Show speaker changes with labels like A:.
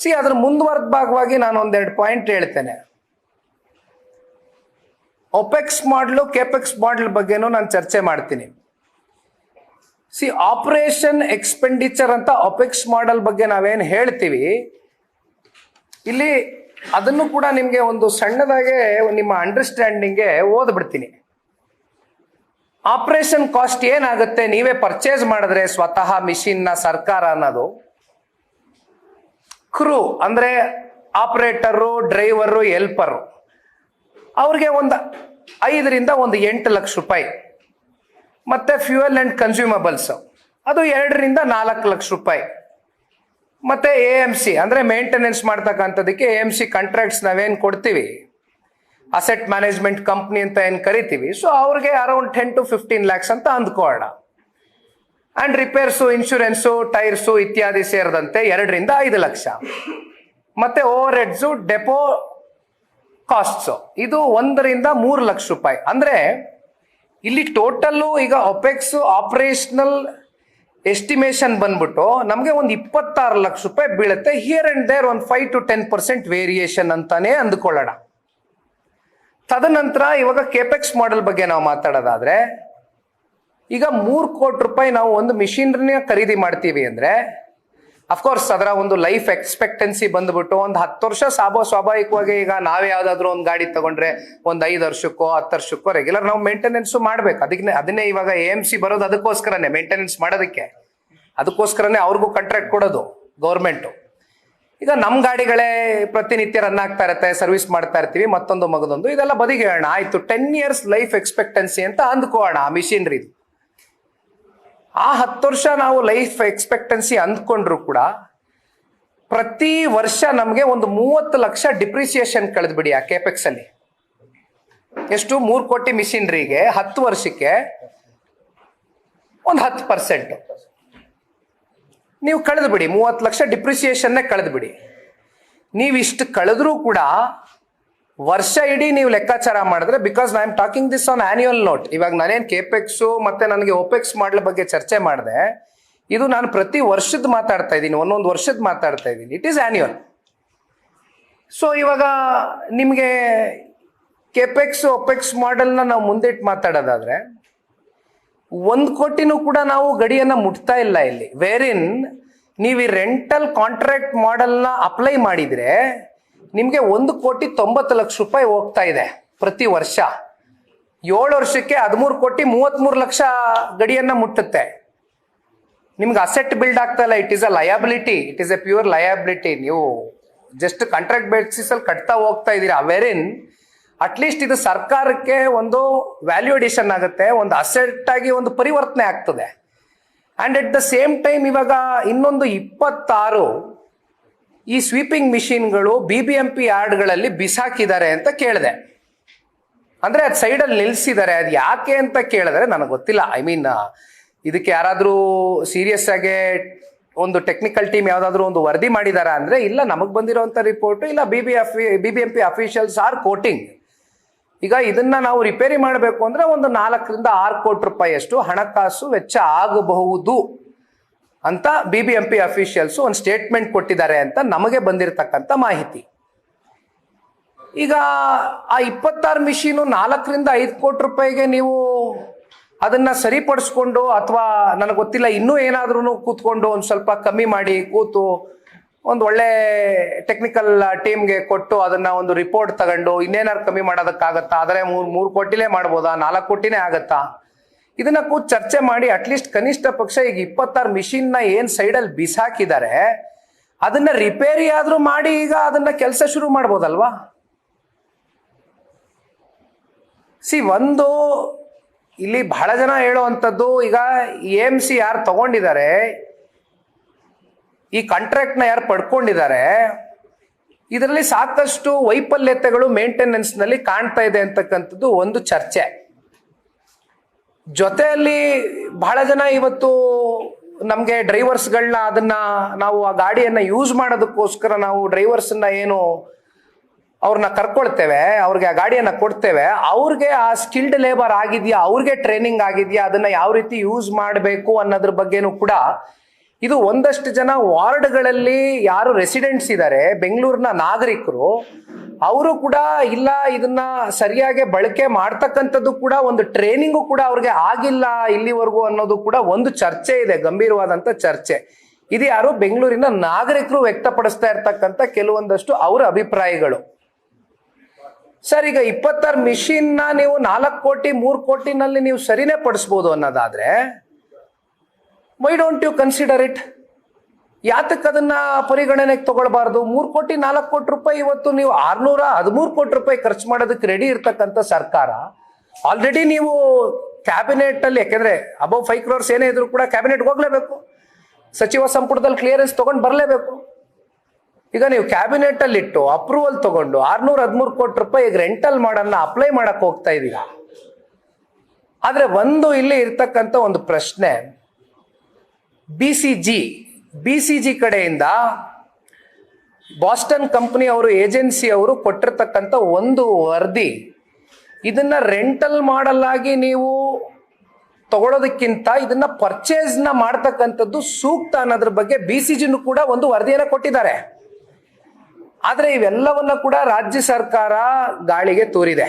A: C, ಅದ್ರ ಮುಂದುವರೆದ ಭಾಗವಾಗಿ ನಾನು ಒಂದೆರಡು ಪಾಯಿಂಟ್ ಹೇಳ್ತೇನೆ. ಒಪೆಕ್ಸ್ ಮಾಡಲು ಕೆಪೆಕ್ಸ್ ಮಾಡಲ್ ಬಗ್ಗೆನೂ ನಾನು ಚರ್ಚೆ ಮಾಡ್ತೀನಿ. ಸಿ ಆಪರೇಷನ್ ಎಕ್ಸ್ಪೆಂಡಿಚರ್ ಅಂತ ಒಪೆಕ್ಸ್ ಮಾಡೆಲ್ ಬಗ್ಗೆ ನಾವೇನು ಹೇಳ್ತೀವಿ, ಇಲ್ಲಿ ಅದನ್ನು ಕೂಡ ನಿಮಗೆ ಒಂದು ಸಣ್ಣದಾಗೆ ನಿಮ್ಮ ಅಂಡರ್ಸ್ಟ್ಯಾಂಡಿಂಗ್ಗೆ ಓದ್ಬಿಡ್ತೀನಿ. ಆಪರೇಷನ್ ಕಾಸ್ಟ್ ಏನಾಗುತ್ತೆ, ನೀವೇ ಪರ್ಚೇಸ್ ಮಾಡಿದ್ರೆ ಸ್ವತಃ ಮಿಷಿನ್ನ ಸರ್ಕಾರ ಅನ್ನೋದು. ಕ್ರೂ, ಅಂದ್ರೆ ಆಪರೇಟರು, ಡ್ರೈವರು, ಹೆಲ್ಪರು. ಅವ್ರಿಗೆ ಒಂದು ಐದರಿಂದ ಒಂದು ಎಂಟು ಲಕ್ಷ ರೂಪಾಯಿ. ಮತ್ತೆ ಫ್ಯೂಯಲ್ ಅಂಡ್ ಕನ್ಸ್ಯೂಮಬಲ್ಸ್. ಅದು ಎರಡರಿಂದ ನಾಲ್ಕು ಲಕ್ಷ ರೂಪಾಯಿ. ಮತ್ತೆ ಎ ಎಂ ಸಿ, ಅಂದ್ರೆ ಮೇಂಟೆನೆನ್ಸ್ ಮಾಡ್ತಕ್ಕಂಥದ್ದಕ್ಕೆ ಎ ಎಂ ಸಿ ಕಾಂಟ್ರಾಕ್ಟ್ಸ್ ನಾವೇನು ಕೊಡ್ತೀವಿ? ಅಸೆಟ್ ಮ್ಯಾನೇಜ್ಮೆಂಟ್ ಕಂಪ್ನಿ ಅಂತ ಏನು ಕರಿತೀವಿ? ಸೊ ಅವ್ರಿಗೆ around ten to fifteen lakhs ಅಂತ ಅಂದ್ಕೋಣ ಅಂಡ್ ರಿಪೇರ್ಸು ಇನ್ಶೂರೆನ್ಸು ಟೈರ್ಸು ಇತ್ಯಾದಿ ಸೇರಿದಂತೆ ಎರಡರಿಂದ ಐದು ಲಕ್ಷ ಮತ್ತೆ ಓವರ್ ಹೆಡ್ಸು ಡೆಪೋ ಕಾಸ್ಟ್ಸು ಇದು ಒಂದರಿಂದ ಮೂರು ಲಕ್ಷ ರೂಪಾಯಿ ಅಂದ್ರೆ ಇಲ್ಲಿ ಟೋಟಲ್ಲು ಈಗ ಒಪೆಕ್ಸ್ ಆಪರೇಷನಲ್ ಎಸ್ಟಿಮೇಷನ್ ಬಂದ್ಬಿಟ್ಟು ನಮಗೆ ಒಂದು ಇಪ್ಪತ್ತಾರು ಲಕ್ಷ ರೂಪಾಯಿ ಬೀಳುತ್ತೆ ಹಿಯರ್ ಅಂಡ್ ದೇರ್ ಒಂದು five to ten percent variation ಅಂತಾನೆ ಅಂದ್ಕೊಳ್ಳೋಣ ತದನಂತರ ಇವಾಗ ಕೆಪೆಕ್ಸ್ ಮಾಡೆಲ್ ಬಗ್ಗೆ ನಾವು ಮಾತಾಡೋದಾದ್ರೆ ಈಗ ಮೂರು ಕೋಟಿ ರೂಪಾಯಿ ನಾವು ಒಂದು ಮಿಷಿನ್ರಿನ ಖರೀದಿ ಮಾಡ್ತೀವಿ ಅಂದ್ರೆ ಅಫ್ಕೋರ್ಸ್ ಅದರ ಒಂದು ಲೈಫ್ ಎಕ್ಸ್ಪೆಕ್ಟೆನ್ಸಿ ಬಂದ್ಬಿಟ್ಟು ಒಂದು ಹತ್ತು ವರ್ಷ ಸಾಬೋ ಸ್ವಾಭಾವಿಕವಾಗಿ ಈಗ ನಾವೇ ಯಾವುದಾದ್ರೂ ಒಂದು ಗಾಡಿ ತಗೊಂಡ್ರೆ ಒಂದು ಐದು ವರ್ಷಕ್ಕೋ, ಹತ್ತು ವರ್ಷಕ್ಕೋ ರೆಗ್ಯುಲರ್ ನಾವು ಮೇಂಟೆನೆನ್ಸ್ ಮಾಡ್ಬೇಕು. ಅದಕ್ಕೆ ಅದನ್ನೇ ಇವಾಗ ಎ ಎಂ ಸಿ ಬರೋದು ಅದಕ್ಕೋಸ್ಕರನೇ ಮೇಂಟೆನೆನ್ಸ್ ಮಾಡೋದಕ್ಕೆ. ಅದಕ್ಕೋಸ್ಕರನೇ ಅವ್ರಿಗೂ ಕಾಂಟ್ರಾಕ್ಟ್ ಕೊಡೋದು ಗೌರ್ಮೆಂಟು ಈಗ ನಮ್ಮ ಗಾಡಿಗಳೇ ಪ್ರತಿನಿತ್ಯ ರನ್ ಆಗ್ತಾ ಇರುತ್ತೆ ಸರ್ವಿಸ್ ಮಾಡ್ತಾ ಇರ್ತೀವಿ, ಮತ್ತೊಂದು ಮಗದೊಂದು. ಇದೆಲ್ಲ ಬದಿಗೆ ಆಯ್ತು ಟೆನ್ ಇಯರ್ಸ್ ಲೈಫ್ ಎಕ್ಸ್ಪೆಕ್ಟೆನ್ಸಿ ಅಂತ ಅಂದ್ಕೋಣ ಆ ಮಿಷಿನ್ರಿ ಆ ಹತ್ತು ವರ್ಷ ನಾವು ಲೈಫ್ ಎಕ್ಸ್ಪೆಕ್ಟೆನ್ಸಿ ಅಂದ್ಕೊಂಡ್ರು ಕೂಡ ಪ್ರತಿ ವರ್ಷ ನಮಗೆ ಒಂದು ಮೂವತ್ತು ಲಕ್ಷ ಡಿಪ್ರಿಸಿಯೇಷನ್ ಕಳೆದ್ಬಿಡಿ ಆ ಕೆಪೆಕ್ಸ್ ಅಲ್ಲಿ. ಎಷ್ಟು? ಮೂರು ಕೋಟಿ ಮಿಷಿನ್ರಿಗೆ ಹತ್ತು ವರ್ಷಕ್ಕೆ ಒಂದು ಹತ್ತು ಪರ್ಸೆಂಟ್ ನೀವು ಕಳೆದ್ಬಿಡಿ ಮೂವತ್ತು ಲಕ್ಷ ಡಿಪ್ರಿಸಿಯೇಷನ್ನೇ ಕಳೆದ್ಬಿಡಿ ನೀವಿಷ್ಟು ಕಳೆದ್ರೂ ಕೂಡ ವರ್ಷ ಇಡೀ ನೀವು ಲೆಕ್ಕಾಚಾರ ಮಾಡಿದ್ರೆ because I am talking this on annual note ಇವಾಗ ನಾನೇನು ಕೆಪೆಕ್ಸ್ ಮತ್ತೆ ನನಗೆ ಓಪೆಕ್ಸ್ ಮಾಡ್ಲ ಬಗ್ಗೆ ಚರ್ಚೆ ಮಾಡಿದೆ, ಇದು ನಾನು ಪ್ರತಿ ವರ್ಷದ ಮಾತಾಡ್ತಾ ಇದ್ದೀನಿ, ಒಂದೊಂದು ವರ್ಷದ ಮಾತಾಡ್ತಾ ಇದ್ದೀನಿ. ಇಟ್ ಈಸ್ ಆನ್ಯುವಲ್ ಸೊ ಇವಾಗ ನಿಮಗೆ ಕೆಪೆಕ್ಸ್ ಒಪೆಕ್ಸ್ ಮಾಡೆಲ್ನ ನಾವು ಮುಂದಿಟ್ಟು ಮಾತಾಡೋದಾದ್ರೆ, ಒಂದು ಕೋಟಿನೂ ಕೂಡ ನಾವು ಗಡಿಯನ್ನ ಮುಟ್ತಾ ಇಲ್ಲ ಇಲ್ಲಿ. ವೇರಿನ್ ನೀವು ಈ ರೆಂಟಲ್ ಕಾಂಟ್ರಾಕ್ಟ್ ಮಾಡೆಲ್ನ ಅಪ್ಲೈ ಮಾಡಿದ್ರೆ ನಿಮಗೆ ಒಂದು ಕೋಟಿ ತೊಂಬತ್ತು ಲಕ್ಷ ರೂಪಾಯಿ ಹೋಗ್ತಾ ಇದೆ ಪ್ರತಿ ವರ್ಷ. ಏಳು ವರ್ಷಕ್ಕೆ ಹದಿಮೂರು ಕೋಟಿ ಮೂವತ್ತ್ಮೂರು ಲಕ್ಷ ಗಡಿಯನ್ನ ಮುಟ್ಟುತ್ತೆ. ನಿಮ್ಗೆ ಅಸೆಟ್ ಬಿಲ್ಡ್ ಆಗ್ತಾ ಇಲ್ಲ. It is a liability it is a pure liability ನೀವು ಜಸ್ಟ್ ಕಾಂಟ್ರಾಕ್ಟ್ ಬೇಸಿಸಲ್ಲಿ ಕಟ್ತಾ ಹೋಗ್ತಾ ಇದ್ದೀರಾ ಅಟ್ ಅಟ್ಲೀಸ್ಟ್ ಇದು ಸರ್ಕಾರಕ್ಕೆ ಒಂದು ವ್ಯಾಲ್ಯೂ ಅಡಿಷನ್ ಆಗುತ್ತೆ, ಒಂದು ಅಸೆಟ್ ಆಗಿ ಒಂದು ಪರಿವರ್ತನೆ ಆಗ್ತದೆ. And at the same time ಇವಾಗ ಇನ್ನೊಂದು ಇಪ್ಪತ್ತಾರು ಈ ಸ್ವೀಪಿಂಗ್ ಮಿಷಿನ್ಗಳು ಬಿ ಬಿ ಎಂ ಪಿ ಯಾರ್ಡ್ಗಳಲ್ಲಿ ಬಿಸಾಕಿದ್ದಾರೆ ಅಂತ ಕೇಳಿದೆ. ಅಂದ್ರೆ ಅದು ಸೈಡಲ್ಲಿ ನಿಲ್ಸಿದ್ದಾರೆ, ಅದು ಯಾಕೆ ಅಂತ ಕೇಳಿದ್ರೆ ನನಗೆ ಗೊತ್ತಿಲ್ಲ. ಐ ಮೀನ್ ಇದಕ್ಕೆ ಯಾರಾದರೂ ಸೀರಿಯಸ್ ಆಗಿ ಒಂದು ಟೆಕ್ನಿಕಲ್ ಟೀಮ್ ಯಾವುದಾದ್ರೂ ಒಂದು ವರದಿ ಮಾಡಿದಾರ ಅಂದ್ರೆ, ಇಲ್ಲ, ನಮಗೆ ಬಂದಿರೋಂಥ ರಿಪೋರ್ಟ್ ಇಲ್ಲ B B F B B M P officials are quoting ಈಗ ಇದನ್ನ ನಾವು ರಿಪೇರಿ ಮಾಡಬೇಕು ಅಂದ್ರೆ ಒಂದು ನಾಲ್ಕರಿಂದ ಆರು ಕೋಟಿ ರೂಪಾಯಿಯಷ್ಟು ಹಣಕಾಸು ವೆಚ್ಚ ಆಗಬಹುದು. ಅಂತ B B M P officials ಒಂದು ಸ್ಟೇಟ್ಮೆಂಟ್ ಕೊಟ್ಟಿದ್ದಾರೆ ಅಂತ ನಮಗೆ ಬಂದಿರತಕ್ಕಂಥ ಮಾಹಿತಿ. ಈಗ ಆ ಇಪ್ಪತ್ತಾರು ಮಿಷಿನು ನಾಲ್ಕರಿಂದ ಐದು ಕೋಟಿ ರೂಪಾಯಿಗೆ ನೀವು ಅದನ್ನ ಸರಿಪಡಿಸ್ಕೊಂಡು ಅಥವಾ ನನಗೆ ಗೊತ್ತಿಲ್ಲ, ಇನ್ನೂ ಏನಾದ್ರೂ ಕೂತ್ಕೊಂಡು ಒಂದು ಸ್ವಲ್ಪ ಕಮ್ಮಿ ಮಾಡಿ ಕೂತು ಒಂದು ಒಳ್ಳೆ ಟೆಕ್ನಿಕಲ್ ಟೀಮ್ಗೆ ಕೊಟ್ಟು ಅದನ್ನ ಒಂದು ರಿಪೋರ್ಟ್ ತಗೊಂಡು ಇನ್ನೇನಾದ್ರು ಕಮ್ಮಿ ಮಾಡೋದಕ್ಕಾಗತ್ತಾ? ಆದರೆ ಮೂರು ಮೂರು ಕೋಟಿಲೇ ಮಾಡ್ಬೋದಾ? ನಾಲ್ಕು ಕೋಟಿನೇ ಆಗತ್ತಾ? ಇದನ್ನ ಕೂತ್ ಚರ್ಚೆ ಮಾಡಿ ಅಟ್ಲೀಸ್ಟ್ ಕನಿಷ್ಠ ಪಕ್ಷ ಈಗ ಇಪ್ಪತ್ತಾರು ಮಿಷಿನ್ನ ಏನ್ ಸೈಡಲ್ಲಿ ಬಿಸಾಕಿದ್ದಾರೆ ಅದನ್ನ ರಿಪೇರಿ ಆದ್ರೂ ಮಾಡಿ ಈಗ ಅದನ್ನ ಕೆಲಸ ಶುರು ಮಾಡ್ಬೋದಲ್ವಾ? ಸಿ ಒಂದು ಇಲ್ಲಿ ಬಹಳ ಜನ ಹೇಳುವಂಥದ್ದು, ಈಗ ಎಂ ಸಿ ಯಾರು ತಗೊಂಡಿದ್ದಾರೆ, ಈ ಕಾಂಟ್ರಾಕ್ಟ್ನ ಯಾರು ಪಡ್ಕೊಂಡಿದ್ದಾರೆ, ಇದರಲ್ಲಿ ಸಾಕಷ್ಟು ವೈಫಲ್ಯತೆಗಳು ಮೇಂಟೆನೆನ್ಸ್ನಲ್ಲಿ ಕಾಣ್ತಾ ಇದೆ ಅಂತಕ್ಕಂಥದ್ದು ಒಂದು ಚರ್ಚೆ. ಜೊತೆಯಲ್ಲಿ ಬಹಳ ಜನ ಇವತ್ತು ನಮಗೆ ಡ್ರೈವರ್ಸ್ಗಳನ್ನ ಅದನ್ನ ನಾವು ಆ ಗಾಡಿಯನ್ನ ಯೂಸ್ ಮಾಡೋದಕ್ಕೋಸ್ಕರ ನಾವು ಡ್ರೈವರ್ಸನ್ನ ಏನು ಅವ್ರನ್ನ ಕರ್ಕೊಳ್ತೇವೆ, ಅವ್ರಿಗೆ ಆ ಗಾಡಿಯನ್ನ ಕೊಡ್ತೇವೆ. ಅವ್ರಿಗೆ ಆ ಸ್ಕಿಲ್ಡ್ ಲೇಬರ್ ಆಗಿದೆಯಾ, ಅವ್ರಿಗೆ ಟ್ರೈನಿಂಗ್ ಆಗಿದೆಯಾ, ಅದನ್ನ ಯಾವ ರೀತಿ ಯೂಸ್ ಮಾಡಬೇಕು ಅನ್ನೋದ್ರ ಬಗ್ಗೆನೂ ಕೂಡ ಇದು ಒಂದಷ್ಟು ಜನ ವಾರ್ಡ್ಗಳಲ್ಲಿ ಯಾರು ರೆಸಿಡೆಂಟ್ಸ್ ಇದ್ದಾರೆ ಬೆಂಗಳೂರಿನ ನಾಗರಿಕರು, ಅವರು ಕೂಡ ಇಲ್ಲ ಇದನ್ನ ಸರಿಯಾಗಿ ಬಳಕೆ ಮಾಡ್ತಕ್ಕಂಥದ್ದು ಕೂಡ ಒಂದು ಟ್ರೈನಿಂಗು ಕೂಡ ಅವ್ರಿಗೆ ಆಗಿಲ್ಲ ಇಲ್ಲಿವರೆಗೂ ಅನ್ನೋದು ಕೂಡ ಒಂದು ಚರ್ಚೆ ಇದೆ, ಗಂಭೀರವಾದಂತ ಚರ್ಚೆ. ಇದು ಯಾರು ಬೆಂಗಳೂರಿನ ನಾಗರಿಕರು ವ್ಯಕ್ತಪಡಿಸ್ತಾ ಇರ್ತಕ್ಕಂಥ ಕೆಲವೊಂದಷ್ಟು ಅವರ ಅಭಿಪ್ರಾಯಗಳು. ಸರ್, ಈಗ ಇಪ್ಪತ್ತಾರು ಮಿಷಿನ್ನ ನೀವು ನಾಲ್ಕು ಕೋಟಿ, ಮೂರು ಕೋಟಿನಲ್ಲಿ ನೀವು ಸರಿನೇ ಪಡಿಸ್ಬೋದು ಅನ್ನೋದಾದ್ರೆ why don't you consider it ಯಾತಕ್ಕೆ ಅದನ್ನ ಪರಿಗಣನೆಗೆ ತಗೊಳ್ಬಾರ್ದು? ಮೂರು ಕೋಟಿ, ನಾಲ್ಕು ಕೋಟಿ ರೂಪಾಯಿ ಇವತ್ತು ನೀವು ಆರ್ನೂರ ಹದಿಮೂರು ಕೋಟಿ ರೂಪಾಯಿ ಖರ್ಚು ಮಾಡೋದಕ್ಕೆ ರೆಡಿ ಇರ್ತಕ್ಕಂಥ ಸರ್ಕಾರ ಆಲ್ರೆಡಿ ನೀವು ಕ್ಯಾಬಿನೆಟ್ ಅಲ್ಲಿ, ಯಾಕೆಂದ್ರೆ ಅಬೌವ್ ಫೈವ್ ಕ್ರೋರ್ಸ್ ಏನೇ ಇದ್ರು ಕೂಡ ಕ್ಯಾಬಿನೆಟ್ಗೆ ಹೋಗ್ಲೇಬೇಕು. ಸಚಿವ ಸಂಪುಟದಲ್ಲಿ ಕ್ಲಿಯರೆನ್ಸ್ ತಗೊಂಡು ಬರಲೇಬೇಕು. ಈಗ ನೀವು ಕ್ಯಾಬಿನೆಟ್ ಅಲ್ಲಿ ಇಟ್ಟು ಅಪ್ರೂವಲ್ ತಗೊಂಡು ಆರ್ನೂರ ಹದಿಮೂರು ಕೋಟಿ ರೂಪಾಯಿ ಈಗ ರೆಂಟಲ್ ಮಾಡನ್ನ ಅಪ್ಲೈ ಮಾಡಕ್ ಹೋಗ್ತಾ ಇದೀರಾ? ಆದ್ರೆ ಒಂದು ಇಲ್ಲಿ ಇರ್ತಕ್ಕಂಥ ಒಂದು ಪ್ರಶ್ನೆ B C G B C G ಕಡೆಯಿಂದ ಬಾಸ್ಟನ್ ಕಂಪನಿ ಅವರು ಏಜೆನ್ಸಿ ಅವರು ಕೊಟ್ಟಿರ್ತಕ್ಕಂಥ ಒಂದು ವರದಿ. ಇದನ್ನ ರೆಂಟಲ್ ಮಾಡಲಾಗಿ ನೀವು ತಗೊಳ್ಳೋದಕ್ಕಿಂತ ಇದನ್ನ ಪರ್ಚೇಸ್ನ ಮಾಡ್ತಕ್ಕಂಥದ್ದು ಸೂಕ್ತ ಅನ್ನೋದ್ರ ಬಗ್ಗೆ ಬಿ ಸಿ ಜಿನೂ ಕೂಡ ಒಂದು ವರದಿಯನ್ನು ಕೊಟ್ಟಿದ್ದಾರೆ. ಆದರೆ ಇವೆಲ್ಲವನ್ನ ಕೂಡ ರಾಜ್ಯ ಸರ್ಕಾರ ಗಾಳಿಗೆ ತೂರಿದೆ.